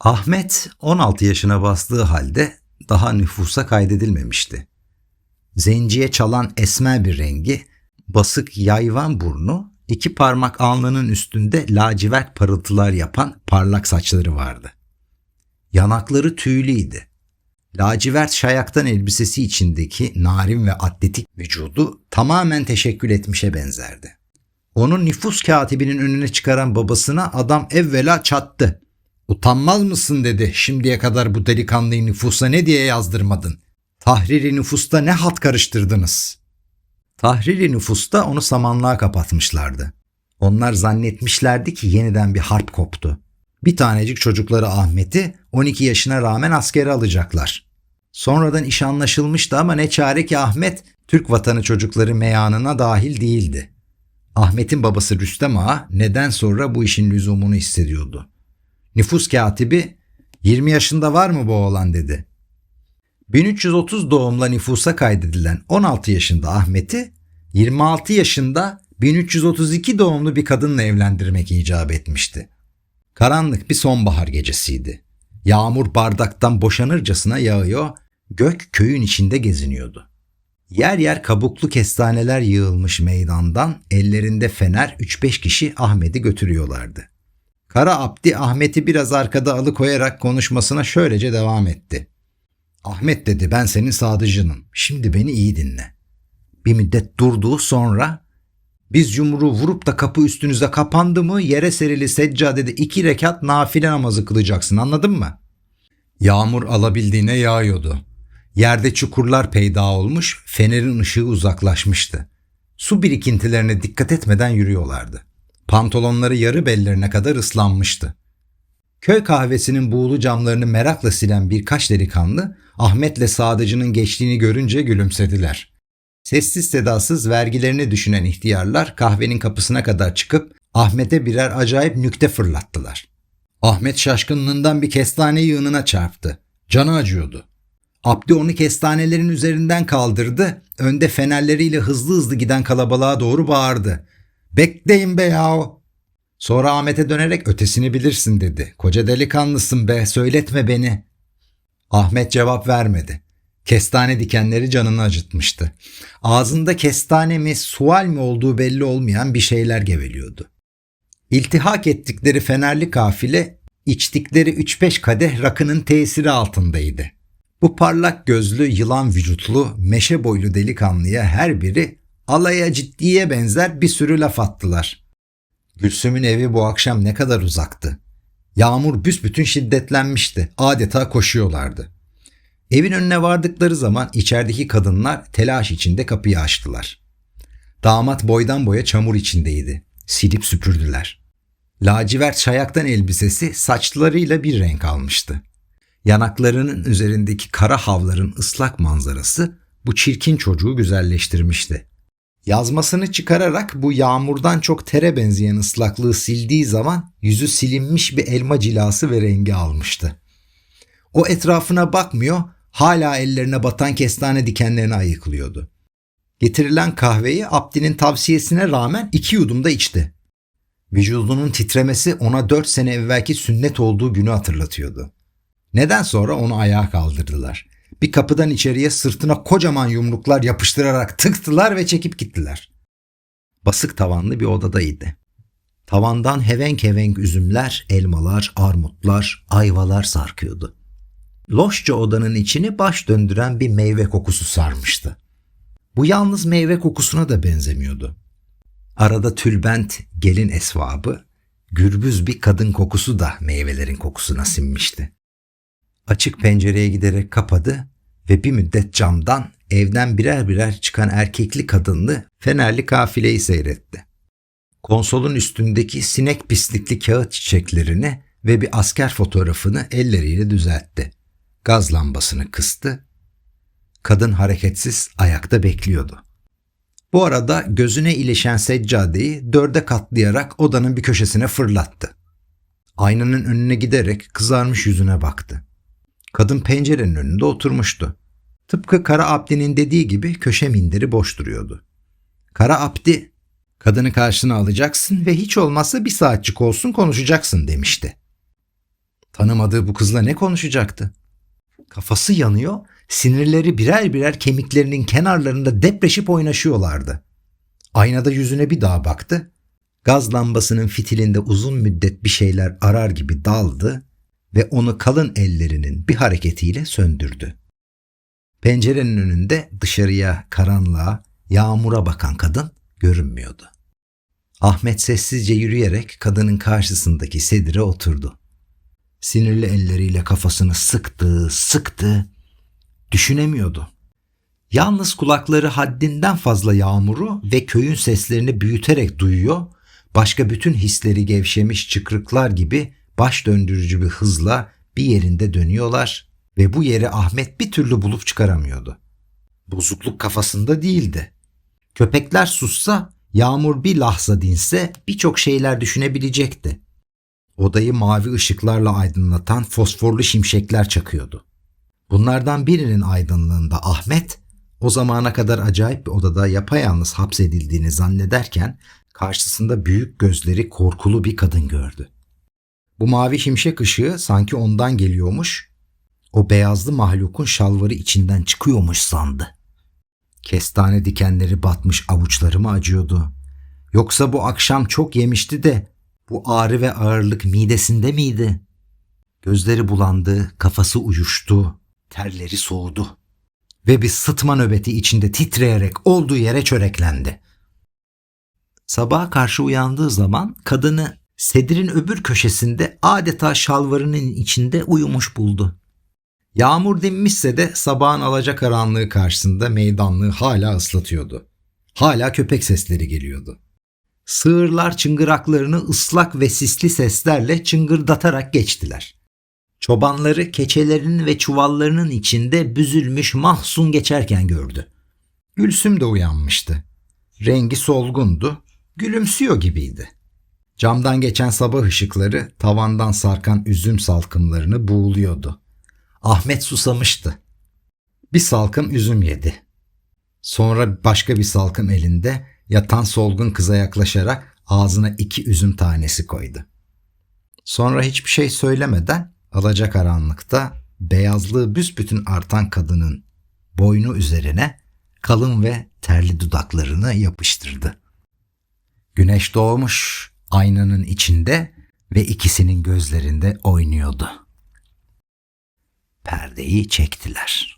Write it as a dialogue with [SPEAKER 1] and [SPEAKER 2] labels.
[SPEAKER 1] Ahmet 16 yaşına bastığı halde daha nüfusa kaydedilmemişti. Zenciye çalan esmer bir rengi, basık yayvan burnu, iki parmak alnının üstünde lacivert parıltılar yapan parlak saçları vardı. Yanakları tüylüydü. Lacivert şayaktan elbisesi içindeki narin ve atletik vücudu tamamen teşekkül etmişe benzerdi. Onun nüfus katibinin önüne çıkaran babasına adam evvela çattı. Utanmaz mısın dedi şimdiye kadar bu delikanlıyı nüfusa ne diye yazdırmadın? Tahriri nüfusta ne halt karıştırdınız? Tahriri nüfusta onu samanlığa kapatmışlardı. Onlar zannetmişlerdi ki yeniden bir harp koptu. Bir tanecik çocukları Ahmet'i 12 yaşına rağmen askere alacaklar. Sonradan iş anlaşılmıştı ama ne çare ki Ahmet Türk vatanı çocukları meyanına dahil değildi. Ahmet'in babası Rüstem Ağa neden sonra bu işin lüzumunu hissediyordu. Nüfus katibi 20 yaşında var mı bu oğlan dedi. 1330 doğumla nüfusa kaydedilen 16 yaşında Ahmet'i 26 yaşında 1332 doğumlu bir kadınla evlendirmek icap etmişti. Karanlık bir sonbahar gecesiydi. Yağmur bardaktan boşanırcasına yağıyor, gök köyün içinde geziniyordu. Yer yer kabuklu kestaneler yığılmış meydandan ellerinde fener 3-5 kişi Ahmet'i götürüyorlardı. Kara Abdi Ahmet'i biraz arkada alıkoyarak konuşmasına şöylece devam etti. Ahmet dedi ben senin sadıcınım. Şimdi beni iyi dinle. Bir müddet durdu sonra biz yumruğu vurup da kapı üstünüze kapandı mı yere serili seccadede iki rekat nafile namazı kılacaksın anladın mı? Yağmur alabildiğine yağıyordu. Yerde çukurlar peyda olmuş, fenerin ışığı uzaklaşmıştı. Su birikintilerine dikkat etmeden yürüyorlardı. Pantolonları yarı bellerine kadar ıslanmıştı. Köy kahvesinin buğulu camlarını merakla silen birkaç delikanlı Ahmet'le Sadıcı'nın geçtiğini görünce gülümsediler. Sessiz sedasız vergilerini düşünen ihtiyarlar kahvenin kapısına kadar çıkıp Ahmet'e birer acayip nükte fırlattılar. Ahmet şaşkınlığından bir kestane yığınına çarptı. Canı acıyordu. Abdi onu kestanelerin üzerinden kaldırdı. Önde fenerleriyle hızlı hızlı giden kalabalığa doğru bağırdı. Bekleyin be yahu. Sonra Ahmet'e dönerek ötesini bilirsin dedi. Koca delikanlısın be söyletme beni. Ahmet cevap vermedi. Kestane dikenleri canını acıtmıştı. Ağzında kestane mi sual mi olduğu belli olmayan bir şeyler geveliyordu. İltihak ettikleri fenerli kafile içtikleri 3-5 kadeh rakının tesiri altındaydı. Bu parlak gözlü, yılan vücutlu, meşe boylu delikanlıya her biri alaya ciddiye benzer bir sürü laf attılar. Gülsüm'ün evi bu akşam ne kadar uzaktı. Yağmur büsbütün şiddetlenmişti. Adeta koşuyorlardı. Evin önüne vardıkları zaman içerideki kadınlar telaş içinde kapıyı açtılar. Damat boydan boya çamur içindeydi. Silip süpürdüler. Lacivert şayaktan elbisesi saçlarıyla bir renk almıştı. Yanaklarının üzerindeki kara havların ıslak manzarası bu çirkin çocuğu güzelleştirmişti. Yazmasını çıkararak bu yağmurdan çok tere benzeyen ıslaklığı sildiği zaman yüzü silinmiş bir elma cilası ve rengi almıştı. O etrafına bakmıyor, hala ellerine batan kestane dikenlerini ayıklıyordu. Getirilen kahveyi Abdi'nin tavsiyesine rağmen iki yudumda içti. Vücudunun titremesi ona dört sene evvelki sünnet olduğu günü hatırlatıyordu. Neden sonra onu ayağa kaldırdılar. Bir kapıdan içeriye sırtına kocaman yumruklar yapıştırarak tıktılar ve çekip gittiler. Basık tavanlı bir odadaydı. Tavandan hevenk hevenk üzümler, elmalar, armutlar, ayvalar sarkıyordu. Loşça odanın içini baş döndüren bir meyve kokusu sarmıştı. Bu yalnız meyve kokusuna da benzemiyordu. Arada tülbent, gelin esvabı, gürbüz bir kadın kokusu da meyvelerin kokusuna sinmişti. Açık pencereye giderek kapadı ve bir müddet camdan evden birer birer çıkan erkekli kadınlı fenerli kafileyi seyretti. Konsolun üstündeki sinek pislikli kağıt çiçeklerini ve bir asker fotoğrafını elleriyle düzeltti. Gaz lambasını kıstı. Kadın hareketsiz ayakta bekliyordu. Bu arada gözüne ilişen seccadeyi dörde katlayarak odanın bir köşesine fırlattı. Aynanın önüne giderek kızarmış yüzüne baktı. Kadın pencerenin önünde oturmuştu. Tıpkı Kara Abdi'nin dediği gibi köşe minderi boş duruyordu. Kara Abdi, kadını karşına alacaksın ve hiç olmazsa bir saatçik olsun konuşacaksın demişti. Tanımadığı bu kızla ne konuşacaktı? Kafası yanıyor, sinirleri birer birer kemiklerinin kenarlarında depreşip oynaşıyorlardı. Aynada yüzüne bir daha baktı. Gaz lambasının fitilinde uzun müddet bir şeyler arar gibi daldı ve onu kalın ellerinin bir hareketiyle söndürdü. Pencerenin önünde dışarıya, karanlığa, yağmura bakan kadın görünmüyordu. Ahmet sessizce yürüyerek kadının karşısındaki sedire oturdu. Sinirli elleriyle kafasını sıktı, sıktı. Düşünemiyordu. Yalnız kulakları haddinden fazla yağmuru ve köyün seslerini büyüterek duyuyor, başka bütün hisleri gevşemiş çıkrıklar gibi baş döndürücü bir hızla bir yerinde dönüyorlar ve bu yeri Ahmet bir türlü bulup çıkaramıyordu. Bozukluk kafasında değildi. Köpekler sussa, yağmur bir lahza dinse birçok şeyler düşünebilecekti. Odayı mavi ışıklarla aydınlatan fosforlu şimşekler çakıyordu. Bunlardan birinin aydınlığında Ahmet, o zamana kadar acayip bir odada yapayalnız hapsedildiğini zannederken karşısında büyük gözleri korkulu bir kadın gördü. Bu mavi şimşek ışığı sanki ondan geliyormuş, o beyazlı mahlukun şalvarı içinden çıkıyormuş sandı. Kestane dikenleri batmış avuçlarıma acıyordu. Yoksa bu akşam çok yemişti de bu ağrı ve ağırlık midesinde miydi? Gözleri bulandı, kafası uyuştu, terleri soğudu. Ve bir sıtma nöbeti içinde titreyerek olduğu yere çöreklendi. Sabaha karşı uyandığı zaman kadını sedirin öbür köşesinde adeta şalvarının içinde uyumuş buldu. Yağmur dinmişse de sabahın alacakaranlığı karşısında meydanlığı hala ıslatıyordu. Hala köpek sesleri geliyordu. Sığırlar çıngıraklarını ıslak ve sisli seslerle çıngırdatarak geçtiler. Çobanları keçelerinin ve çuvallarının içinde büzülmüş mahzun geçerken gördü. Gülsüm de uyanmıştı. Rengi solgundu, gülümsüyor gibiydi. Camdan geçen sabah ışıkları tavandan sarkan üzüm salkımlarını buğuluyordu. Ahmet susamıştı. Bir salkım üzüm yedi. Sonra başka bir salkım elinde yatan solgun kıza yaklaşarak ağzına iki üzüm tanesi koydu. Sonra hiçbir şey söylemeden alacakaranlıkta beyazlığı büsbütün artan kadının boynu üzerine kalın ve terli dudaklarını yapıştırdı. Güneş doğmuş aynanın içinde ve ikisinin gözlerinde oynuyordu. Perdeyi çektiler.